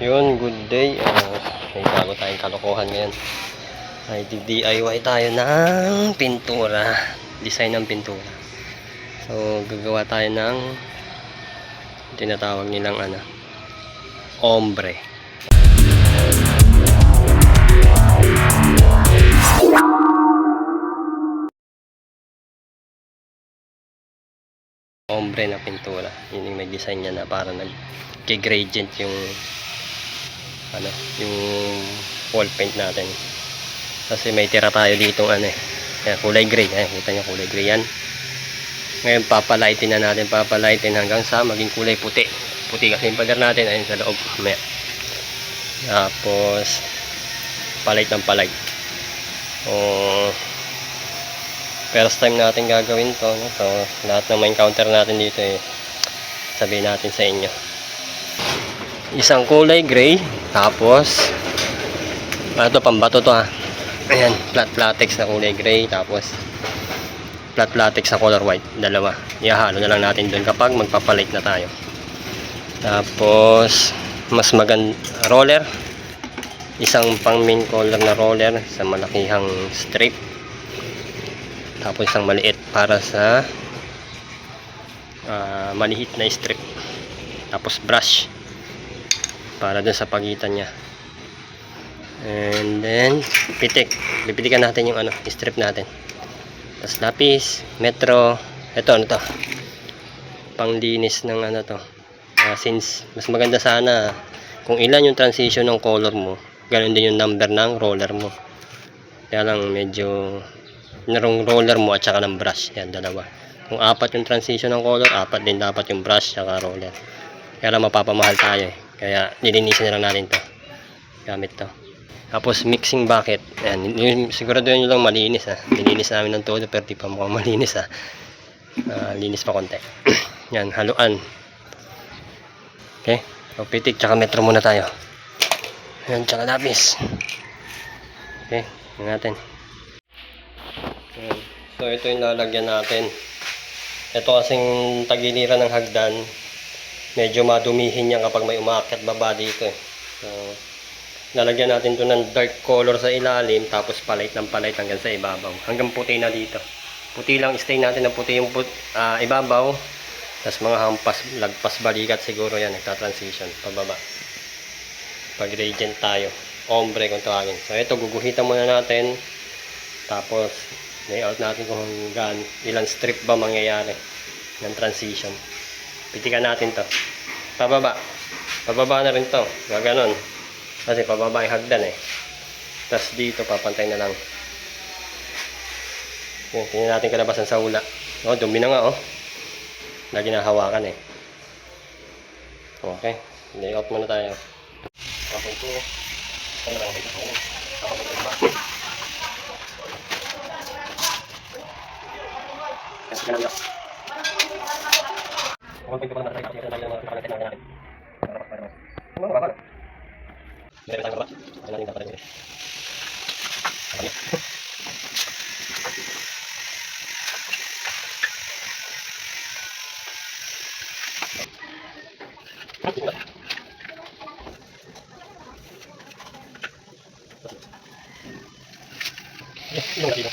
Yun, good day. Uh, may bago tayong kalokohan ngayon. Ay DIY tayo ng pintura. Design ng pintura. So, gagawa tayo ng tinatawag nilang ano, ombre. ombre na pintura. Yun yung may design niya na para nag-gradient yung ano, yung wall paint natin. Kasi may tira tayo dito ano eh. Yan, kulay gray. Ayan, kita niyo kulay gray yan. Ngayon papalightin na natin, papalightin hanggang sa maging kulay puti. Puti kasi yung pader natin ayun sa loob. Mamaya. Tapos palight ng palight. Oh, first time natin gagawin to, no? so lahat ng ma-encounter natin dito eh, sabihin natin sa inyo isang kulay gray tapos ano to pambato to ha ayan flat latex na kulay gray tapos flat latex na color white dalawa. Ihahalo na lang natin dun kapag magpapalit na tayo. Tapos mas magand roller. Isang pang main color na roller sa malakihang strip. Tapos isang maliit para sa ah, maliit na strip. Tapos brush para dun sa pagitan niya. And then pitik. Pipitikan natin yung ano strip natin. Tapos lapis metro. Eto ano to? Panglinis ng ano to? Ah, since mas maganda sana kung ilan yung transition ng color mo ganun din yung number ng roller mo. Kaya lang medyo narong roller mo at saka ng brush. Yan dalawa. Kung apat yung transition ng color apat din dapat yung brush saka roller. Kaya lang mapapamahal tayo eh kaya nilinisin na lang natin to. Gamit to. Tapos mixing bucket. Yan yun, sigurado yun lang malinis ha nilinis namin ng todo pero di pa mukhang malinis ha Ah, linis pa konti. Yan haluan. Okay so pitik tsaka metro muna tayo. Yan tsaka lapis. Okay yan natin. Ayan. So ito yung lalagyan natin. Ito kasing tagiliran ng hagdan. Medyo madumihin yan kapag may umakyat baba dito eh. So, lalagyan natin to ng dark color sa ilalim tapos palight ng palight hanggang sa ibabaw. Hanggang puti na dito. Puti lang, stay natin ng puti yung put, ah, ibabaw. Tapos mga hampas, lagpas balikat siguro yan, nagta-transition, pababa. Pag gradient tayo. Ombre kung tawagin. So ito, guguhitan muna natin. Tapos, layout natin kung hanggang ilang strip ba mangyayari ng transition. Pitikan natin to. Pababa. Pababa na rin to. Gaganon. Kasi pababa yung hagdan eh. Tapos dito, papantay na lang. Yun, tingnan natin kalabasan sa hula. Oh, dumi na nga oh. Na ginahawakan eh. Okay. Layout muna tayo. Okay po. Ano lang ito? Ako ba? Kasi ka lang daw. Kung pwede pa naman tayo, kasi tayo mga kapatid natin. Ano ba ba? Meron tayo ba? Ano yung kapatid nila? Yung dito.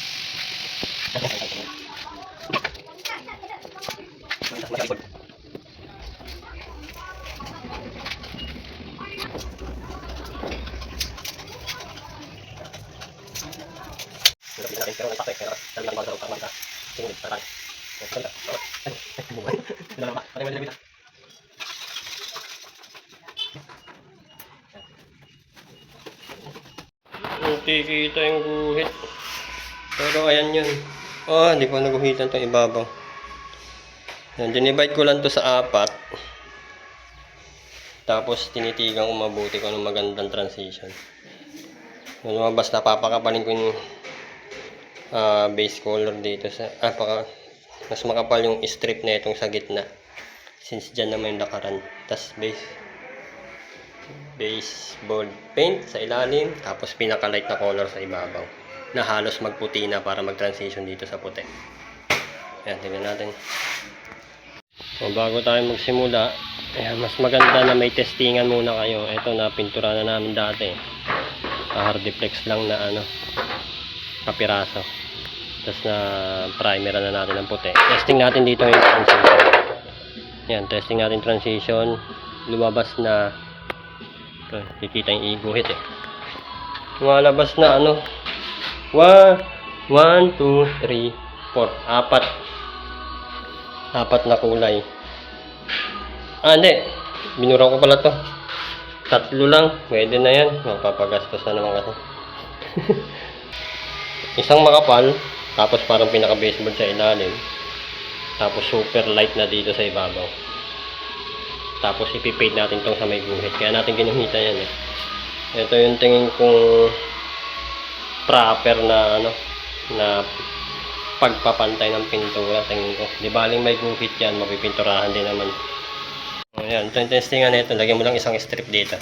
Hindi kita yung guhit. Pero ayan yun. Oh, hindi ko naguhitan itong ibabaw. Yan, dinivide ko lang to sa apat. Tapos tinitigan ko mabuti kung anong magandang transition. Yung lumabas na papakapaling ko yung ah, base color dito sa ah, paka, mas makapal yung strip na itong sa gitna. Since dyan naman yung lakaran. Tapos base baseball paint sa ilalim tapos pinaka light na color sa ibabaw na halos magputi na para mag-transition dito sa puti. Ayan, tingnan natin. So, bago tayo magsimula, ayan, mas maganda na may testingan muna kayo. Ito na pintura na namin dati. Ah, hardiplex lang na ano, kapiraso. Tapos na primer na natin ng puti. Testing natin dito yung transition. Yan, testing natin transition. Lumabas na ito, kikita yung iguhit eh. Lumalabas na ano. 1, 1, 2, 3, 4. Apat. Apat na kulay. Ah, hindi. Binura ko pala to. Tatlo lang. Pwede na yan. Mapapagastos na naman kasi. Isang makapal. Tapos parang pinaka-baseboard sa ilalim. Tapos super light na dito sa ibabaw. Tapos ipipade natin tong sa may guhit. Kaya natin ginamitan yan eh. Ito yung tingin kong proper na ano na pagpapantay ng pintura tingin ko. Di baling may guhit yan, mapipinturahan din naman. Ayan, ito yung testingan nito. Lagyan mo lang isang strip dito.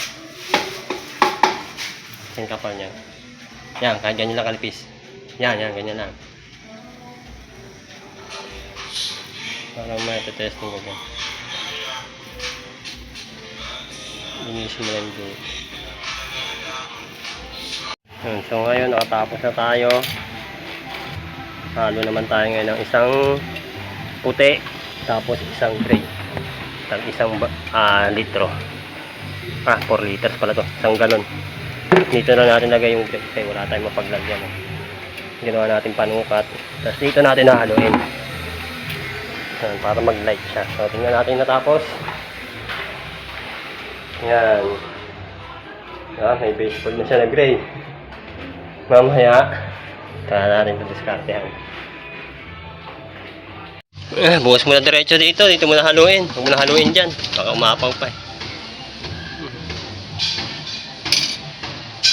Yung kapal niya. Yan, kahit ganyan lang kalipis. Yan, yan, ganyan lang. Parang may testing ko dyan. Linisin mo lang dito. Yun, so ngayon nakatapos na tayo. Halo naman tayo ngayon ng isang puti tapos isang gray. Tag isang ah, litro. Ah, 4 liters pala to. Isang galon. Dito na natin lagay yung gray kasi wala tayong mapaglagyan. Eh. Ginawa natin panukat. Tapos dito natin nahaluin. Yan, para mag-light siya. So, tingnan natin natapos. Yan. Ah, may baseball na siya na gray. Mamaya, tara natin ito diskartehan. Eh, bukas mo na diretso dito. Dito mo na haluin. Huwag mo na haluin dyan. Baka umapaw pa eh.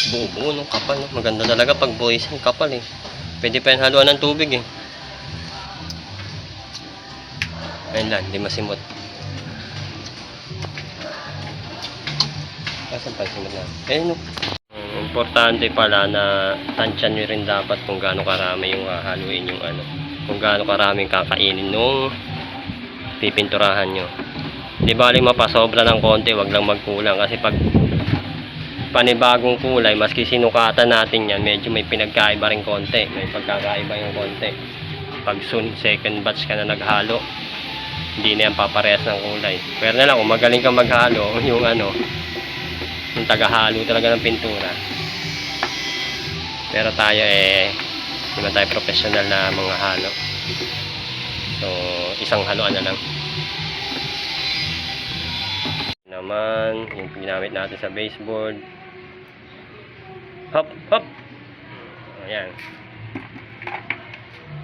Buo-buo no, kapal no. Maganda talaga pag boys ang kapal eh. Pwede pa yan haluan ng tubig eh. Ayun lang, hindi masimot. Asan pa simot na? Ayun no. Importante pala na tansyan nyo rin dapat kung gaano karami yung hahaluin yung ano. Kung gaano karami kakainin nung pipinturahan nyo. Di bali mapasobra ng konti, wag lang magkulang kasi pag panibagong kulay, maski sinukatan natin yan, medyo may pinagkaiba rin konti. May pagkakaiba yung konti. Pag soon, second batch ka na naghalo, hindi na yan paparehas ng kulay. Pero na lang, kung magaling kang maghalo, yung ano, yung tagahalo talaga ng pintura. Pero tayo eh, hindi man tayo professional na mga halo. So, isang haluan na lang. Naman, yung ginamit natin sa baseboard. Hop, hop! Ayan.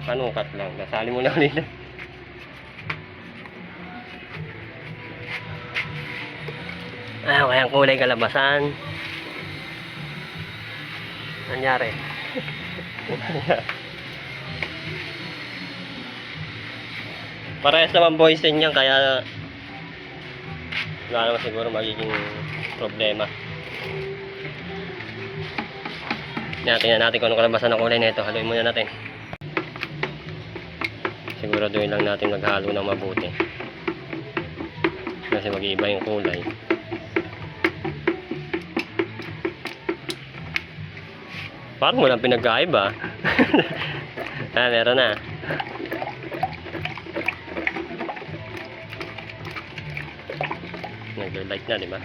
Panukat lang. Nasali mo na ulit. Ah, kaya kulay kalabasan. Nangyari. Parehas naman din yan, kaya wala naman siguro magiging problema. Yan, tingnan natin kung ano kalabasan ng kulay nito. Haluin muna natin. Siguraduhin lang natin maghalo ng mabuti. Kasi mag-iiba yung kulay. Parang walang pinagkaiba. ah, meron na. Nag-light na, di ba?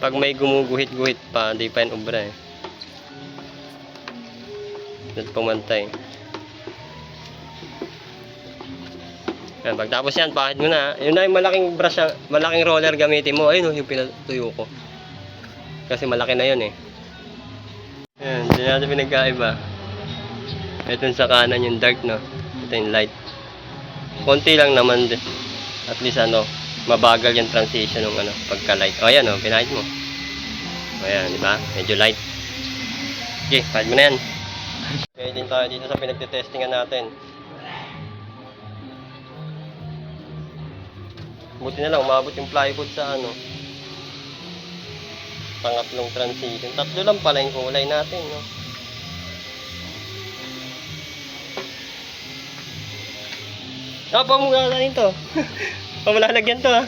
Pag may gumuguhit-guhit pa, hindi pa yan ubra eh. Doon pumantay. Yan, pagtapos yan, pahid mo na. Yun na yung malaking brush, ah, malaking roller gamitin mo. Ayun oh, yung pinatuyo ko. Kasi malaki na yun eh. Yan, hindi natin pinagkaiba. Ito sa kanan yung dark no. Ito yung light. Konti lang naman din. At least ano, mabagal yung transition ng ano, pagka light. O ayan oh, pinahid mo. O ayan, di ba? Medyo light. Okay, pahid mo na yan. Okay, din tayo dito sa pinagtetestingan natin. Buti na lang, umabot yung plywood sa ano, pangatlong transition. Tatlo lang pala yung kulay natin, no? Ah, pamugalanin to. Pamalalagyan to ha.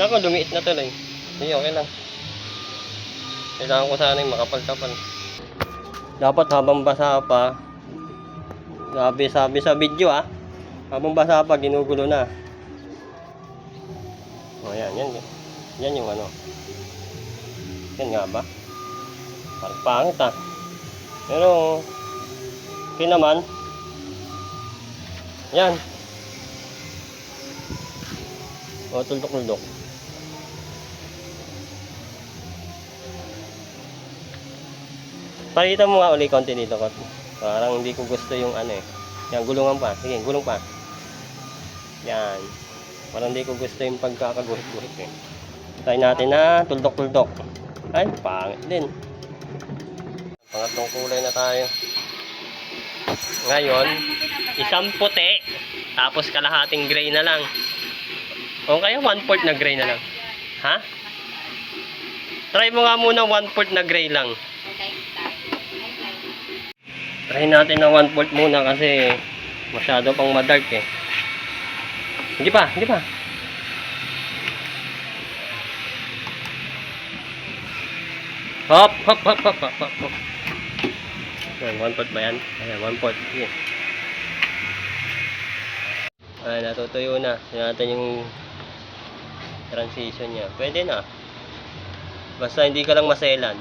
Nako, lumiit na tuloy. Hindi, okay lang. Kailangan ko sana yung makapal-kapal. Dapat habang basa pa, sabi sabi sa video ah, habang basa pa, ginugulo na. O yan, yan. Yan yung ano. Yan nga ba? Parang pangit ah. Pero, okay naman. Yan. O, tuldok-tuldok. Palitan mo nga uli konti dito, Kot. Parang hindi ko gusto yung ano eh. Yan, gulungan pa. Sige, gulong pa. Yan. Parang hindi ko gusto yung pagkakaguhit-guhit eh. Try natin na tuldok-tuldok. Ay, pangit din. Pangatlong kulay na tayo. Ngayon, isang puti, tapos kalahating gray na lang. O kaya one fourth na gray na lang. Ha? Try mo nga muna one fourth na gray lang. Try natin na one fourth muna kasi masyado pang madark eh. Hindi pa, hindi pa. Hop, hop, hop, hop, hop, hop, hop. Ayan, one fourth ba yan? Ayan, one fourth. Sige. Ayan, natutuyo na. Tignan natin yung transition niya. Pwede na. Basta hindi ka lang maselan.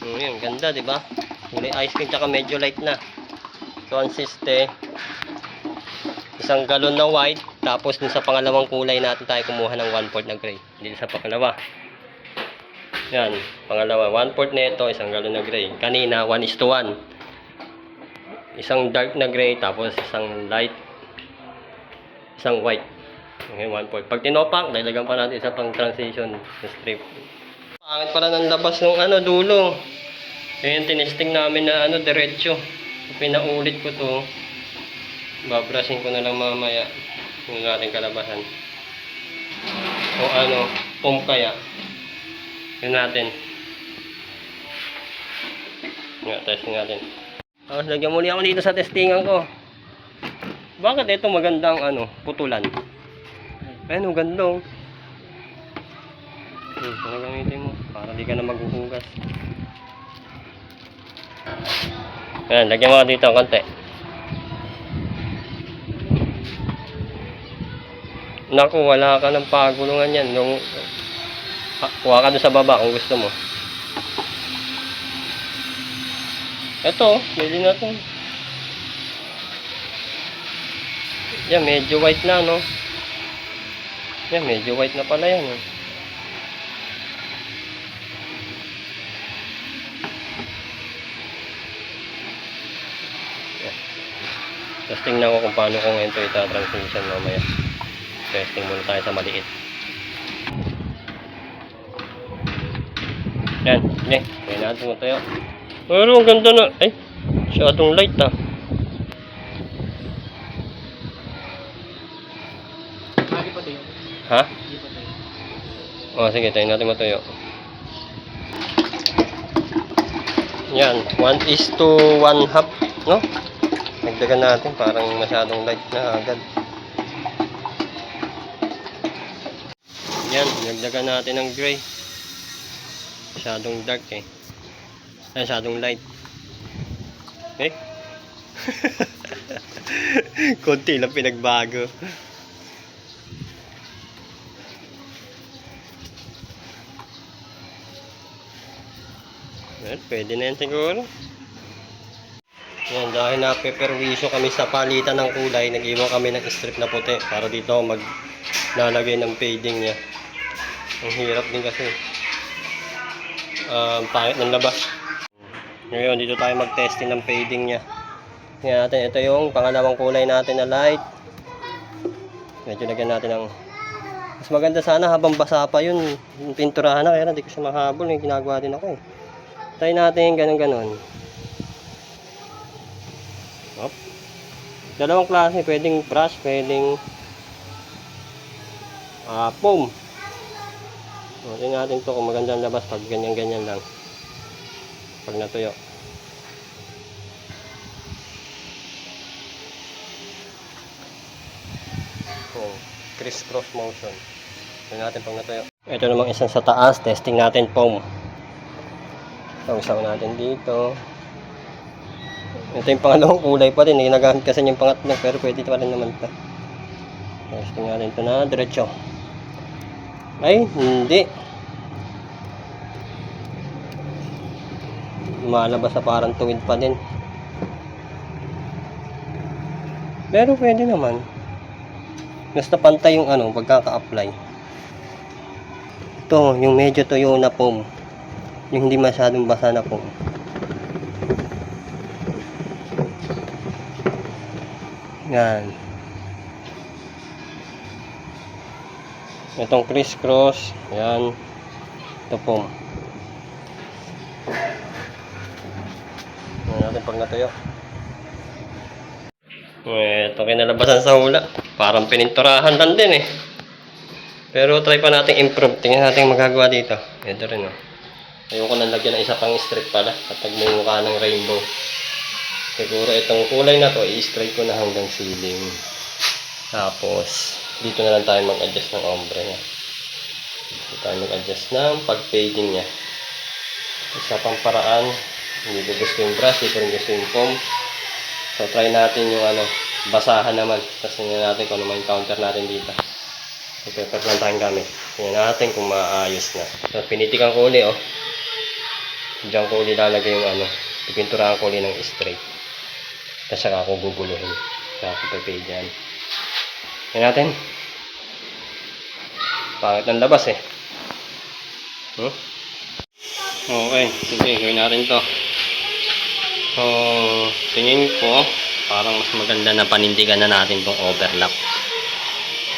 Hmm, yun, ganda, di ba? Kulay ice cream tsaka medyo light na. So, ang siste, isang galon na white, tapos dun sa pangalawang kulay natin tayo kumuha ng 1/4 na gray. Dito sa pangalawa. Yan, pangalawa, 1/4 na ito, isang galon na gray. Kanina, 1 is to 1. Isang dark na gray, tapos isang light, isang white. Okay, 1/4. Pag tinopak, dalagan pa natin isa pang transition strip. Pangit pala ng labas ng ano, dulo. Yung tinesting namin na ano, diretso. Pinaulit ko to. Babrasin ko na lang mamaya yung natin kalabasan. O ano, pump kaya. Yun natin. Nga, testing natin. Tapos lagyan muli ako dito sa testingan ko. Bakit ito magandang ano, putulan? Ayun, oh. Hmm, ano mo? Para di ka na maghuhugas. Ayan, lagyan mo dito ang konti. Naku, wala ka ng pagulungan yan. Nung, ha, kuha ka doon sa baba kung gusto mo. Ito, pwede na to. Yan, medyo white na, no? Yan, medyo white na pala yan. Oh. Tapos tingnan ko kung paano ko ngayon ito ita-transition mamaya. Testing muna tayo sa maliit. Yan, hindi. Kaya natin mo tayo. Pero ang ganda na. Ay, masyadong light ah. Ha? O, sige, tayo natin matuyo. Yan, 1 is to 1 half, no? Nagdagan natin, parang masyadong light na agad. Yan, nagdagan natin ng gray. Masyadong dark eh. Masyadong light. Eh? Konti lang pinagbago. Well, pwede na yan siguro. Yan, dahil napeperwisyo kami sa palitan ng kulay, nag-iwan kami ng strip na puti para dito maglalagay ng fading niya. Ang hirap din kasi. Um, pangit ng labas. Ngayon, dito tayo mag-testing ng fading niya. Tingnan natin, ito yung pangalawang kulay natin na light. Medyo lagyan natin ng... Mas maganda sana habang basa pa yun. Yung pinturahan na, kaya hindi ko siya mahabol. Yung ginagawa din ako eh. Try natin ganun ganon. Hop. Dalawang klase, pwedeng brush, pwedeng ah foam. Huwagin natin to kung magandang labas pag ganyan-ganyan lang. Pag natuyo. Oh, criss-cross motion. Huwagin natin pag natuyo. Ito namang isang sa taas. Testing natin foam. So, isang natin dito. Ito yung pangalawang kulay pa rin. Ginagamit kasi yung pangatlong pero pwede pa rin naman ito. Testing natin ito na. Diretso. Ay, hindi. Lumalabas sa parang tuwid pa din. Pero pwede naman. Basta pantay yung ano, pagkaka-apply. Ito, yung medyo tuyo na foam. Yung hindi masyadong basa na foam. Yan. Itong criss-cross. Yan. Ito foam. Ano natin pag natuyo. Ito kinalabasan sa hula. Parang pininturahan lang din eh. Pero try pa natin improve. Tingnan natin magagawa dito. Ito rin oh. Ayoko na lagyan ng isa pang strip pala. Kapag may mukha ng rainbow. Siguro itong kulay na to, i-straight ko na hanggang ceiling. Tapos, dito na lang tayo mag-adjust ng ombre niya. Dito tayo mag-adjust ng pag-fading niya. Isa pang paraan, hindi ko gusto yung brush, hindi ko rin gusto yung foam. So, try natin yung ano, basahan naman. Tapos tingnan natin kung ano may counter natin dito. Ipepet lang tayong gamit. Tingnan natin kung maayos na. So, pinitikan ko uli, oh. Diyan ko uli lalagay yung ano, pipinturahan ko uli ng straight. Tapos saka ako guguluhin. Saka ako pipay dyan. Tingnan natin. Pangit ng labas eh. Hmm? Okay, sige, gawin natin to. So, tingin ko, parang mas maganda na panindigan na natin tong overlap.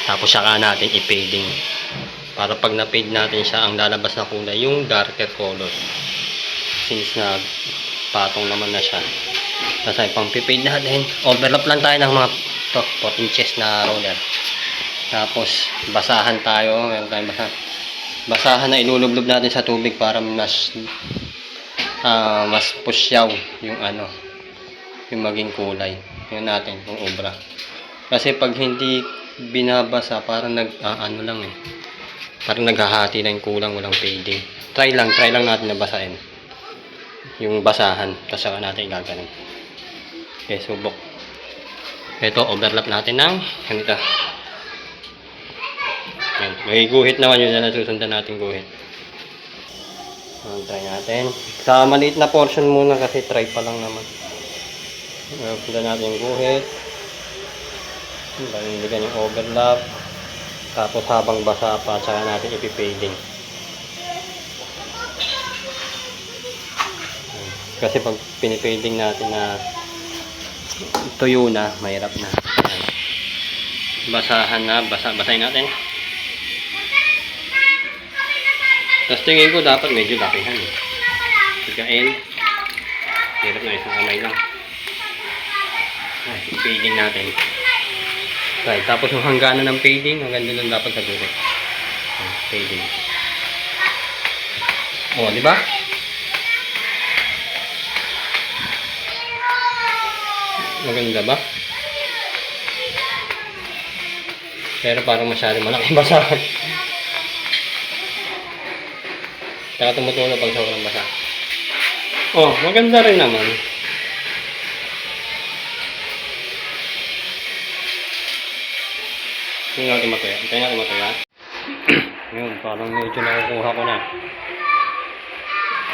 Tapos saka natin i-fading. Para pag na-fade natin siya, ang lalabas na kulay, yung darker color. Since na patong naman na siya. Tapos ay pang fade natin. Overlap lang tayo ng mga to, 4 inches na roller. Tapos, basahan tayo. Meron tayong basahan. Basahan na ilulublob natin sa tubig para mas ah mas pusyaw yung ano yung maging kulay yun natin yung obra kasi pag hindi binabasa parang nag ah, ano lang eh parang naghahati na yung kulang walang fading try lang try lang natin na basahin yung basahan tapos saka natin gaganon okay subok ito overlap natin ng ganito yan. may guhit naman yun na nasusundan natin guhit Ayan, try natin. Sa maliit na portion muna kasi try pa lang naman. Punta natin yung guhit. Panindigan yung overlap. Tapos habang basa pa, tsaka natin ipipading. Kasi pag pinipading natin na tuyo na, mahirap na. Basahan na, basa, basahin natin. Tapos tingin ko dapat medyo lakihan eh. Sigain. Hirap na isang kamay lang. Ay, fading natin. Right, tapos yung hangganan ng fading, hanggang doon dapat sa guhit. Ah, Fading. O, di ba? Maganda ba? Pero parang masyado malaki basahan. Saka tumutulo pag sobrang basa. Oh, maganda rin naman. Tingnan natin matuya. Tingnan natin matuya. Yun, parang medyo nakukuha ko na.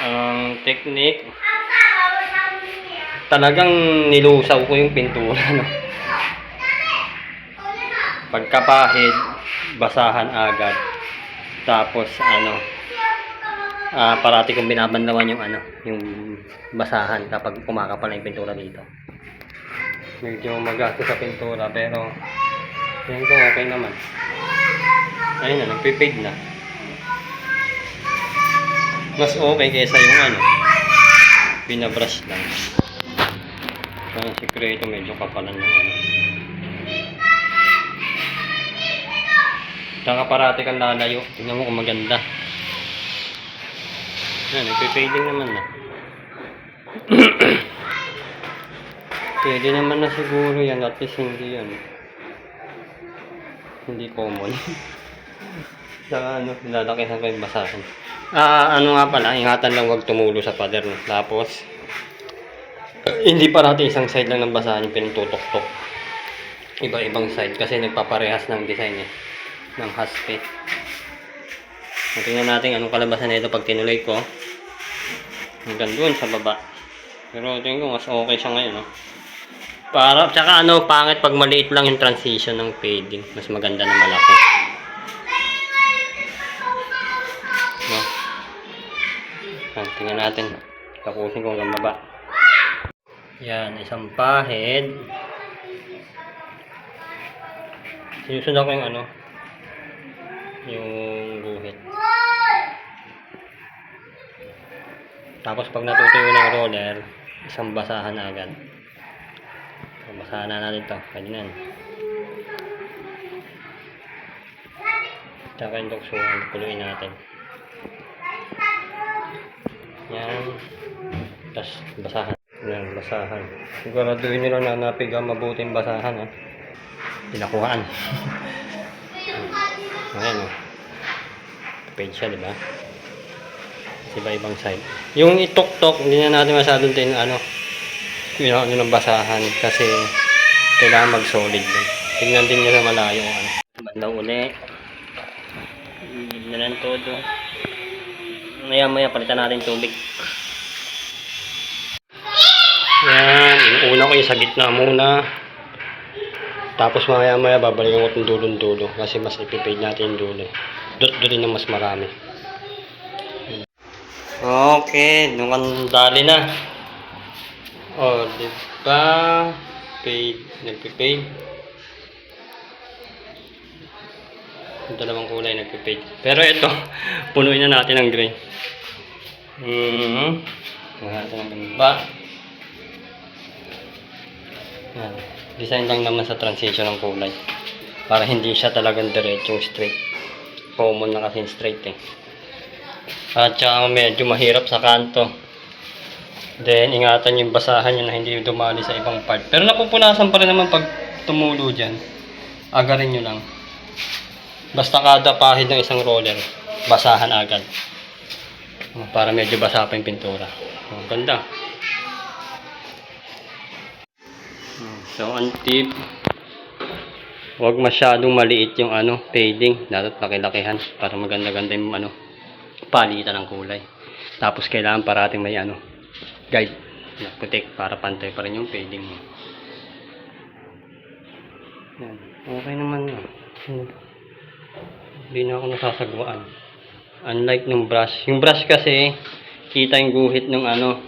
Ang technique, talagang nilusaw ko yung pintura. No? Pagkapahid, basahan agad. Tapos ano, ah parati kong binabanlawan yung ano, yung basahan kapag kumakapal na yung pintura dito. Medyo magastos sa pintura pero tingin ko okay naman. Ayun na, nagpipade na. Mas okay kaysa yung ano, binabrush lang. Ang sikreto medyo kapalan yung ano. Tsaka parati kang lalayo. Tingnan mo kung maganda. Yan, nagpe-fading naman na. Pwede naman na siguro yan. At least hindi yan. Hindi common. Saka ano, lalakihan ko yung basahan. Ah, ano nga pala, ingatan lang wag tumulo sa pader. Tapos, hindi parati isang side lang ng basahan yung pinututok-tok. Iba-ibang side kasi nagpaparehas ng design eh. Ng haspe. Tingnan natin anong kalabasan nito pag tinuloy ko. Hanggang doon sa baba. Pero tingin ko mas okay siya ngayon, no? Para, tsaka ano, pangit pag maliit lang yung transition ng fading. Mas maganda na malaki. No? Tingnan natin. Tapusin ko hanggang baba. Yan, isang pahid. Sinusunod ko yung ano, yung guhit. Tapos pag natutuyo ng roller, isang basahan agad. So, basahan na natin to. Pwede na. Tsaka yung tuksuhan, kuluin natin. Yan. Tapos basahan. Yan, basahan. Siguraduhin nyo lang na napiga mabuti yung basahan ha. Pinakuhaan. Ayan o. Page siya, di ba? Iba ibang side. Yung itok-tok, hindi na natin masyadong tin, ano, yun ano ng basahan kasi kailangan mag-solid din. Tignan din niya sa malayo ano. Banda uli. Hindi na lang todo. Maya maya palitan natin tubig. Yan. Yung sa gitna muna. Tapos maya maya babalikan ko itong dulong-dulo kasi mas ipipade natin yung dulo. Dot-dulin ng mas marami. Okay, nung ang dali na. Oh, di ba? Paid, nagpe-paid. Yung dalawang kulay nagpe-paid. Pero ito, punuin na natin ng gray. Mm-hmm. natin ng ba. Yan. Design lang naman sa transition ng kulay. Para hindi siya talagang diretsong straight. Common na kasi straight eh. At saka medyo mahirap sa kanto. Then, ingatan yung basahan nyo na hindi dumali sa ibang part. Pero napupunasan pa rin naman pag tumulo dyan. Agarin nyo lang. Basta kada pahid ng isang roller, basahan agad. Para medyo basa pa yung pintura. Oh, ganda. So, ang tip, huwag masyadong maliit yung ano, fading. Dapat laki-lakihan para maganda-ganda yung ano, palitan ng kulay. Tapos kailangan parating may ano, guide na putik para pantay pa rin yung fading mo. Yan. Okay naman yun. Hindi na ako nasasagwaan. Unlike ng brush. Yung brush kasi, kita yung guhit ng ano,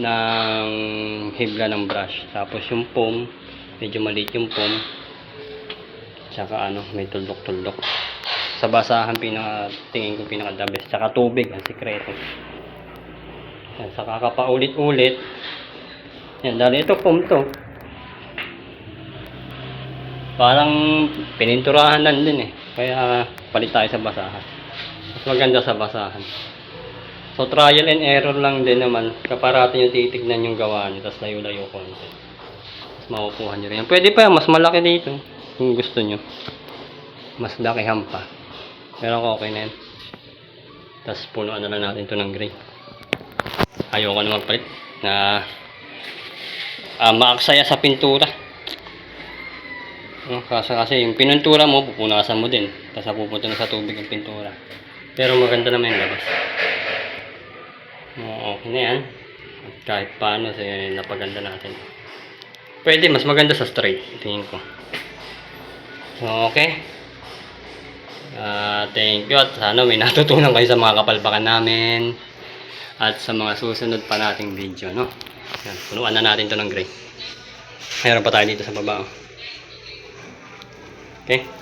ng hibla ng brush. Tapos yung foam, medyo maliit yung foam. Tsaka ano, may tuldok-tuldok. Sa basahan, pinaka, tingin ko pinaka the best. Tsaka tubig, ang sikreto. Yan, saka ka pa ulit-ulit. Yan, dahil ito foam to. Parang pininturahan lang din eh. Kaya palit tayo sa basahan. Mas maganda sa basahan. So trial and error lang din naman. Kaparati yung titignan yung gawa niyo. Tapos layo-layo konti. Tapos makukuha nyo rin. Pwede pa. Mas malaki dito. Kung gusto nyo. Mas lakihan pa. Pero okay na yan. Tapos punuan na lang natin ito ng gray. Ayoko na magpalit. Na ah, maaksaya sa pintura. No, kasi, kasi yung pinuntura mo, pupunasan mo din. Tapos pupunta na sa tubig yung pintura. Pero maganda naman yung labas. Oo, okay na yan. Kahit paano, sa napaganda natin. Pwede, mas maganda sa straight, tingin ko. So, okay. Ah, thank you at sana may natutunan kayo sa mga kapalpakan namin at sa mga susunod pa nating video, no? Yan, punuan na natin to ng gray. Mayroon pa tayo dito sa baba. oh. Okay?